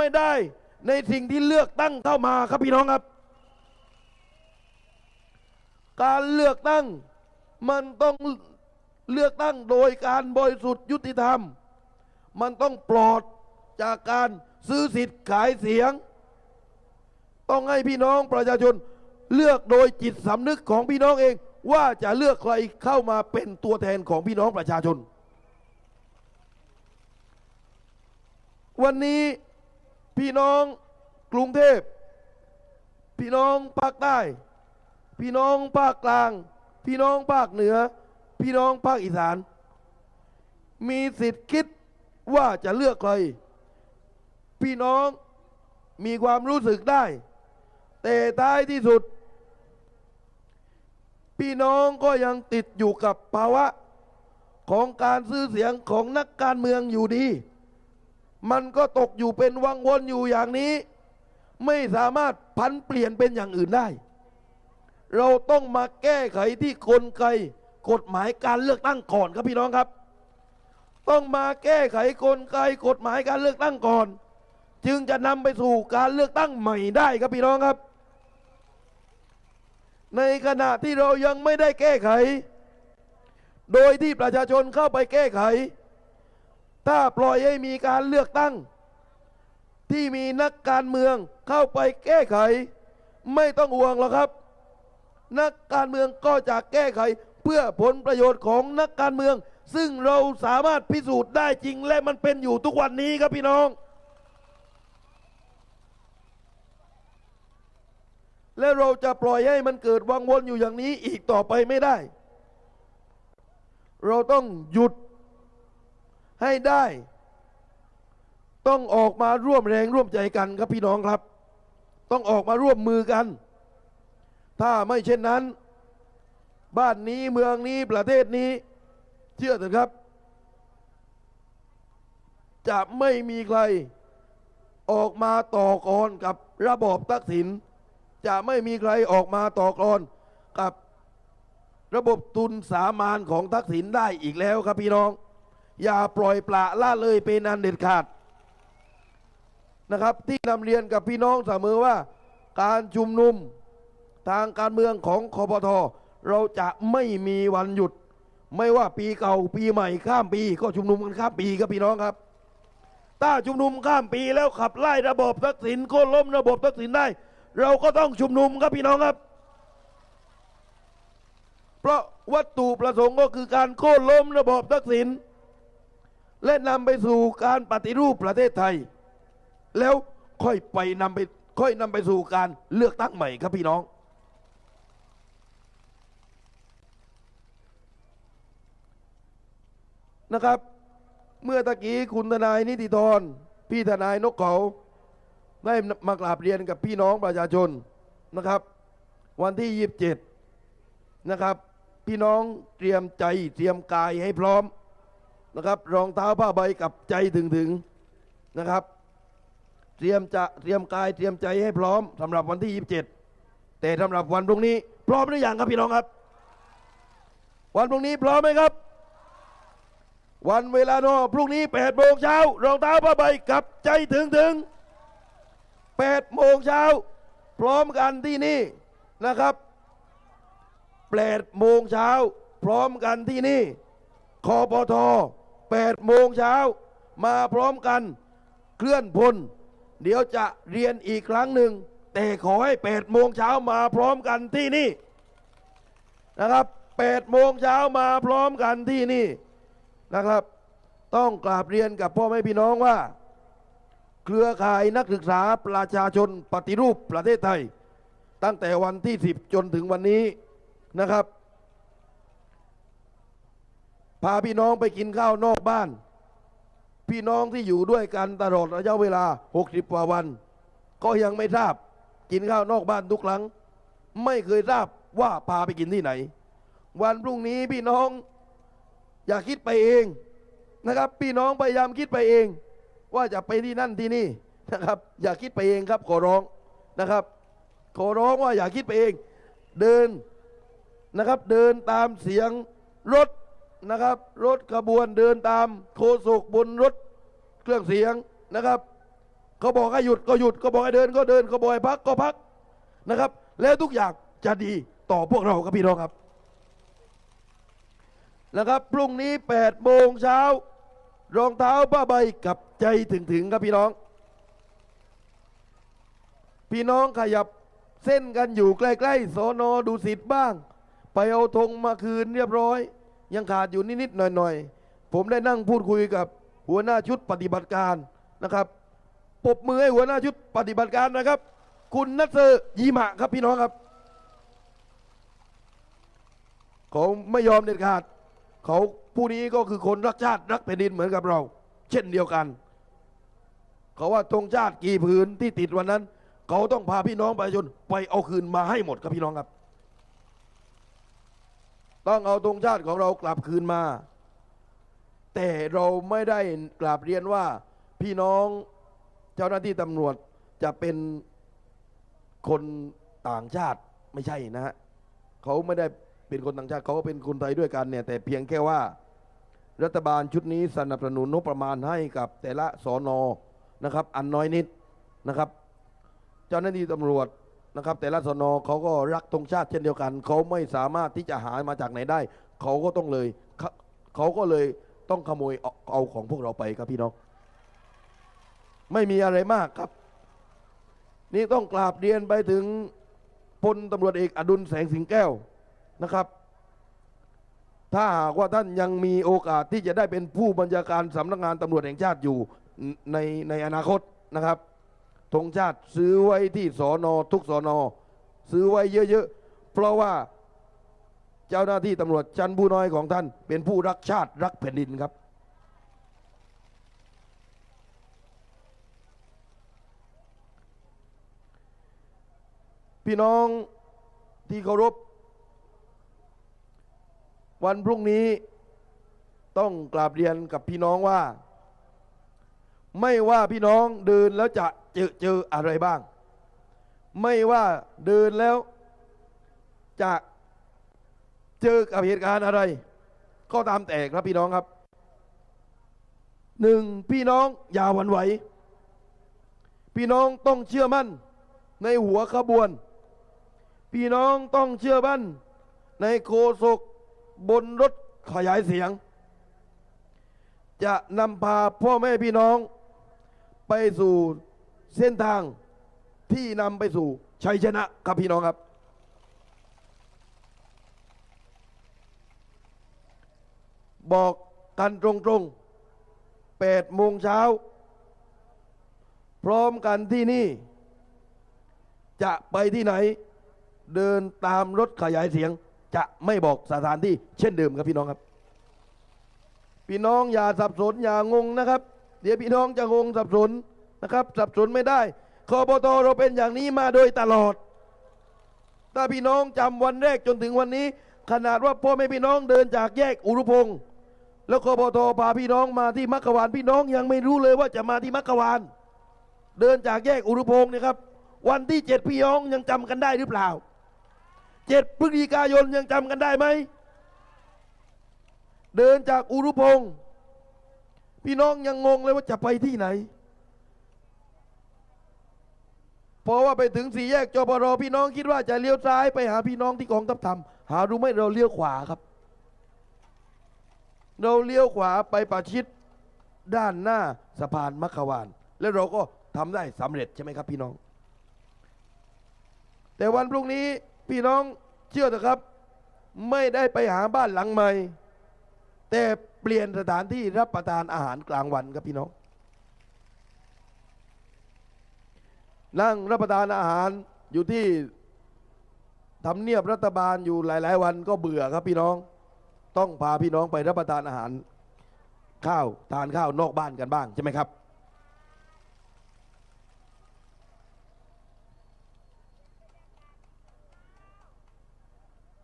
ไม่ได้ในสิ่งที่เลือกตั้งเข้ามาครับพี่น้องครับ การเลือกตั้งมันต้องเลือกตั้งโดยการบริสุทธิ์ยุติธรรม มันต้องปลอดจากการซื้อสิทธิ์ขายเสียง ต้องให้พี่น้องประชาชนเลือกโดยจิตสำนึกของพี่น้องเองว่าจะเลือกใครเข้ามาเป็นตัวแทนของพี่น้องประชาชน วันนี้ พี่น้องกรุงเทพ พี่น้องภาคใต้ พี่น้องภาคกลาง พี่น้องภาคเหนือ พี่น้องภาคอีสาน มีสิทธิ์คิดว่าจะเลือกใคร พี่น้องมีความรู้สึกได้ แต่ท้ายที่สุด พี่น้องก็ยังติดอยู่กับภาวะของการซื้อเสียงของนักการเมืองอยู่ดี มันก็ตกอยู่เป็นวังวนอยู่อย่างนี้ ไม่สามารถพันเปลี่ยนเป็นอย่างอื่นได้ เราต้องมาแก้ไขที่กลไกกฎหมายการเลือกตั้งก่อนครับพี่น้องครับ ต้องมาแก้ไขกลไกกฎหมายการเลือกตั้งก่อน จึงจะนำไปสู่การเลือกตั้งใหม่ได้ครับพี่น้องครับ ในขณะที่เรายังไม่ได้แก้ไข โดยที่ประชาชนเข้าไปแก้ไข ถ้าปล่อยให้มีการเลือกตั้ง ที่มีนักการเมืองเข้าไปแก้ไข ไม่ต้องห่วงหรอกครับ นักการเมืองก็จะแก้ไขเพื่อผลประโยชน์ของนักการเมือง ซึ่งเราสามารถพิสูจน์ได้จริงและมันเป็นอยู่ทุกวันนี้ครับพี่น้อง และเราจะปล่อยให้มันเกิดวังวนอยู่อย่างนี้อีกต่อไปไม่ได้ เราต้องหยุด ให้ได้ ต้องออกมาร่วมแรงร่วมใจกันครับพี่น้องครับ ต้องออกมาร่วมมือกัน ถ้าไม่เช่นนั้น บ้านนี้เมืองนี้ประเทศนี้ เชื่อเถอะครับ จะไม่มีใครออกมาต่อกรกับระบอบทักษิณจะไม่มีใครออกมาต่อกรกับระบบทุนสามานของทักษิณได้อีกแล้วครับพี่น้อง อย่าปล่อยปละละเลยเป็นอันเด็ดขาดนะครับ ที่นำเรียนกับพี่น้องเสมอว่า การชุมนุมทางการเมืองของคอปทเราจะไม่มีวันหยุด ไม่ว่าปีเก่าปีใหม่ข้ามปี ก็ชุมนุมกันข้ามปีครับพี่น้องครับ ถ้าชุมนุมข้ามปีแล้วขับไล่ระบบทักษิณโค่นล้มระบบทักษิณได้ เราก็ต้องชุมนุมครับพี่น้องครับ เพราะวัตถุประสงค์ก็คือการโค่นล้มระบบทักษิณ และนำไปสู่การปฏิรูปประเทศไทย แล้วค่อยไปนำไปค่อยนำไปสู่การเลือกตั้งใหม่ครับพี่น้อง นะครับ เมื่อตะกี้คุณทนายนิติธรพี่ทนายนกเขาได้มากราบเรียนกับพี่น้องประชาชนนะครับ วันที่ 27 นะครับ พี่น้องเตรียมใจเตรียมกายให้พร้อม นะครับ รองเท้าผ้าใบกับใจถึงถึงนะครับ เตรียมจะเตรียมกายเตรียมใจให้พร้อมสำหรับวันที่ 27 แต่สำหรับวันพรุ่งนี้ พร้อมหรือยังครับพี่น้องครับ วันพรุ่งนี้พร้อมไหมครับ วันเวลาโนพรุ่งนี้8โมงเช้ารองเท้าผ้าใบกับใจถึงถึง8โมงเช้าพร้อมกันที่นี่นะครับ8โมงเช้าพร้อมกันที่นี่คอปท 8 โมงเช้ามาพร้อมกันเคลื่อนพล เดี๋ยวจะเรียนอีกครั้งหนึ่ง แต่ขอให้8โมงเช้ามาพร้อมกันที่นี่นะครับ8โมงเช้ามาพร้อมกันที่นี่นะครับ ต้องกราบเรียนกับพ่อแม่พี่น้องว่า เครือข่ายนักศึกษาประชาชนปฏิรูปประเทศไทย ตั้งแต่วันที่ 10 จนถึงวันนี้นะครับ พาพี่น้องไปกินข้าวนอกบ้าน พี่น้องที่อยู่ด้วยกันตลอดระยะเวลา 60กว่าวัน ก็ยังไม่ทราบกินข้าวนอกบ้านทุกครั้ง ไม่เคยทราบว่าพาไปกินที่ไหน วันพรุ่งนี้พี่น้องอย่าคิดไปเองนะครับ พี่น้องพยายามคิดไปเอง ว่าจะไปที่นั่นที่นี่นะครับ อย่าคิดไปเองครับขอร้องนะครับ ขอร้องว่าอย่าคิดไปเอง เดินนะครับเดินตามเสียงรถ นะครับ รถขบวนเดินตามโคศกบนรถเครื่องเสียงนะครับเขาบอกให้หยุดก็หยุดเขาบอกให้เดินก็เดินเขาบอกให้พักก็พักนะครับ แล้วทุกอย่างจะดีต่อพวกเราครับพี่น้องครับนะครับพรุ่งนี้8โมงเช้ารองเท้าผ้าใบกับใจถึงถึงครับพี่น้อง พี่น้องขยับเส้นกันอยู่ใกล้ๆสอนอดูสิทธิ์บ้าง ไปเอาธงมาคืนเรียบร้อย ยังขาดอยู่นิดๆหน่อยๆ ผมได้นั่งพูดคุยกับหัวหน้าชุดปฏิบัติการนะครับปบมือให้หัวหน้าชุดปฏิบัติการนะครับ คุณนัทเซอร์ยีมะครับพี่น้องครับเขาไม่ยอมเด็ดขาด เขาผู้นี้ก็คือคนรักชาติรักแผ่นดินเหมือนกับเรา เช่นเดียวกัน เขาว่าธงชาติกี่ผืนที่ติดวันนั้น เขาต้องพาพี่น้องประชาชนไปเอาคืนมาให้หมดครับพี่น้องครับ ต้องเอาธงชาติของเรากลับคืนมา แต่เราไม่ได้กราบเรียนว่าพี่น้องเจ้าหน้าที่ตำรวจจะเป็นคนต่างชาติไม่ใช่นะฮะเขาไม่ได้เป็นคนต่างชาติเขาก็เป็นคนไทยด้วยกันเนี่ยแต่เพียงแค่ว่า รัฐบาลชุดนี้สนับสนุนงบประมาณให้กับแต่ละสอนอนะครับ อันน้อยนิดนะครับ เจ้าหน้าที่ตำรวจ นะครับ แต่ละสนเขาก็รักธงชาติเช่นเดียวกัน เขาไม่สามารถที่จะหามาจากไหนได้ เขาก็ต้องเลยเขาเขาก็เลยต้องขโมยเอาเอาของพวกเราไปครับพี่น้อง ไม่มีอะไรมากครับ นี่ต้องกราบเรียนไปถึงพลตำรวจเอกอดุลแสงสิงแก้วนะครับ ถ้าหากว่าท่านยังมีโอกาสที่จะได้เป็นผู้บัญชาการสำนักงานตำรวจแห่งชาติอยู่ในในอนาคตนะครับ ธงชาติซื้อไว้ที่สอนอทุกสอนอซื้อไว้เยอะๆ เพราะว่าเจ้าหน้าที่ตำรวจชั้นผู้น้อยของท่าน เป็นผู้รักชาติรักแผ่นดินครับ พี่น้องที่เคารพ วันพรุ่งนี้ต้องกราบเรียนกับพี่น้องว่า ไม่ว่าพี่น้องเดินแล้วจะเจอเจออะไรบ้าง ไม่ว่าเดินแล้วจะเจอกับเหตุการณ์อะไร ก็ตามแต่ครับพี่น้องครับหนึ่งพี่น้องอย่าหวั่นไหว พี่น้องต้องเชื่อมั่นในหัวขบวน พี่น้องต้องเชื่อมั่นในโคศกบนรถขยายเสียง จะนำพาพ่อแม่พี่น้อง ไปสู่เส้นทางที่นำไปสู่ชัยชนะครับพี่น้องครับ บอกกันตรงๆ8โมงเช้า พร้อมกันที่นี่ จะไปที่ไหน เดินตามรถขยายเสียง จะไม่บอกสถานที่เช่นเดิมครับพี่น้องครับ พี่น้องอย่าสับสนอย่างงนะครับ เดี๋ยวพี่น้องจะงงสับสนนะครับ สับสนไม่ได้คอปตเราเป็นอย่างนี้มาโดยตลอด ถ้าพี่น้องจำวันแรกจนถึงวันนี้ ขนาดว่าพ่อแม่พี่น้องเดินจากแยกอุรุพงศ์แล้วคอปตพาพี่น้องมาที่มักกะวานพี่น้องยังไม่รู้เลยว่าจะมาที่มักกะวาน เดินจากแยกอุรุพงศ์เนะครับ วันที่เจ็ดพี่น้องยังจำกันได้หรือเปล่าเจ็ดพฤศจิกายนยังจำกันได้ไหมเดินจากอุรุพงศ์ พี่น้องยังงงเลยว่าจะไปที่ไหนเพราะว่าไปถึงสี่แยกจปรพี่น้องคิดว่าจะเลี้ยวซ้ายไปหาพี่น้องที่กองทัพธรรมหารู้ไหมเราเลี้ยวขวาครับ เราเลี้ยวขวาไปประชิดด้านหน้าสะพานมัคควาน แล้วเราก็ทำได้สำเร็จใช่ไหมครับพี่น้อง แต่วันพรุ่งนี้พี่น้องเชื่อเถอะครับ ไม่ได้ไปหาบ้านหลังใหม่ แต่เปลี่ยนสถานที่รับประทานอาหารกลางวันครับพี่น้อง นั่งรับประทานอาหารอยู่ที่ทำเนียบรัฐบาลอยู่หลาย ๆ วันก็เบื่อครับพี่น้อง ต้องพาพี่น้องไปรับประทานอาหารข้าวทานข้าวนอกบ้านกันบ้างใช่ไหมครับ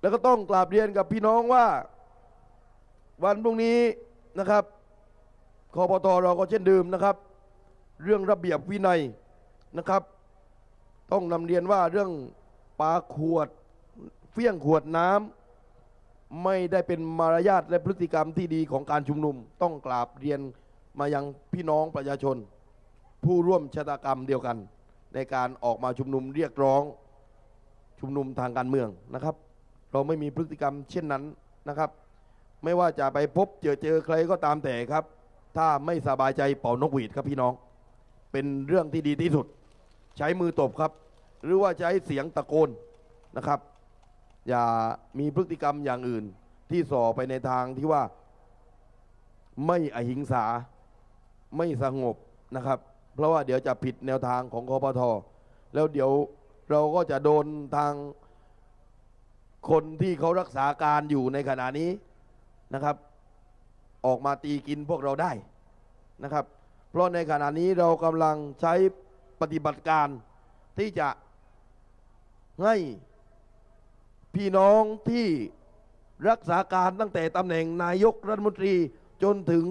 แล้วก็ต้องกราบเรียนกับพี่น้องว่า วันพรุ่งนี้นะครับคอปตเราก็เช่นเดิมนะครับ เรื่องระเบียบวินัยนะครับ ต้องนำเรียนว่าเรื่องปาขวดเฟี้ยงขวดน้ำไม่ได้เป็นมารยาทและพฤติกรรมที่ดีของการชุมนุม ต้องกราบเรียนมายังพี่น้องประชาชน ผู้ร่วมชะตากรรมเดียวกัน ในการออกมาชุมนุมเรียกร้องชุมนุมทางการเมืองนะครับ เราไม่มีพฤติกรรมเช่นนั้นนะครับ ไม่ว่าจะไปพบเจอเจอใครก็ตามแต่ครับ ถ้าไม่สบายใจเป่านกหวีดครับพี่น้อง เป็นเรื่องที่ดีที่สุด ใช้มือตบครับ หรือว่าใช้เสียงตะโกนนะครับ อย่ามีพฤติกรรมอย่างอื่น ที่ส่อไปในทางที่ว่า ไม่อหิงสา ไม่สงบนะครับ เพราะว่าเดี๋ยวจะผิดแนวทางของคอปทแล้วเดี๋ยวเราก็จะโดนทางคนที่เขารักษาการอยู่ในขณะนี้ นะครับ ออกมาตีกินพวกเราได้นะครับ เพราะในขณะนี้เรากำลังใช้ปฏิบัติการที่จะให้พี่น้องที่รักษาการตั้งแต่ตำแหน่งนายกรัฐมนตรีจนถึง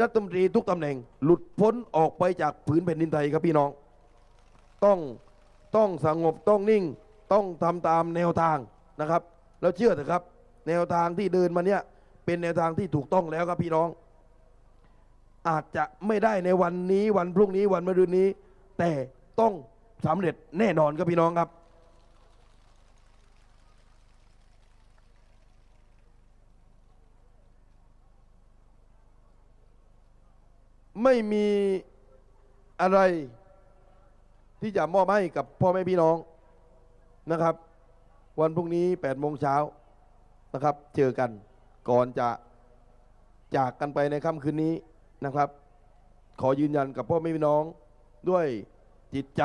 รัฐมนตรีทุกตำแหน่ง หลุดพ้นออกไปจากผืนแผ่นดินไทยครับพี่น้อง ต้องต้องสงบต้องนิ่งต้องทำตามแนวทางนะครับ แล้วเชื่อเถอะครับ แนวทางที่เดินมาเนี่ย เป็นแนวทางที่ถูกต้องแล้วครับพี่น้อง อาจจะไม่ได้ในวันนี้วันพรุ่งนี้วันมะรืนนี้ แต่ต้องสำเร็จแน่นอนครับพี่น้องครับไม่มีอะไรที่จะมอบให้กับพ่อแม่พี่น้องนะครับ วันพรุ่งนี้8โมงเช้านะครับ เจอกัน ก่อนจะจากกันไปในค่ำคืนนี้นะครับ ขอยืนยันกับพ่อแม่พี่น้องด้วยจิตใจ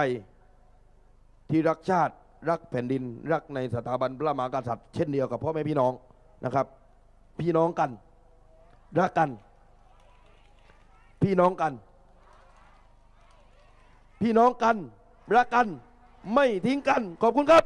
ที่รักชาติรักแผ่นดิน รักในสถาบันพระมหากษัตริย์เช่นเดียวกับพ่อแม่พี่น้องนะครับ พี่น้องกัน รักกัน พี่น้องกัน พี่น้องกัน รักกัน ไม่ทิ้งกัน ขอบคุณครับ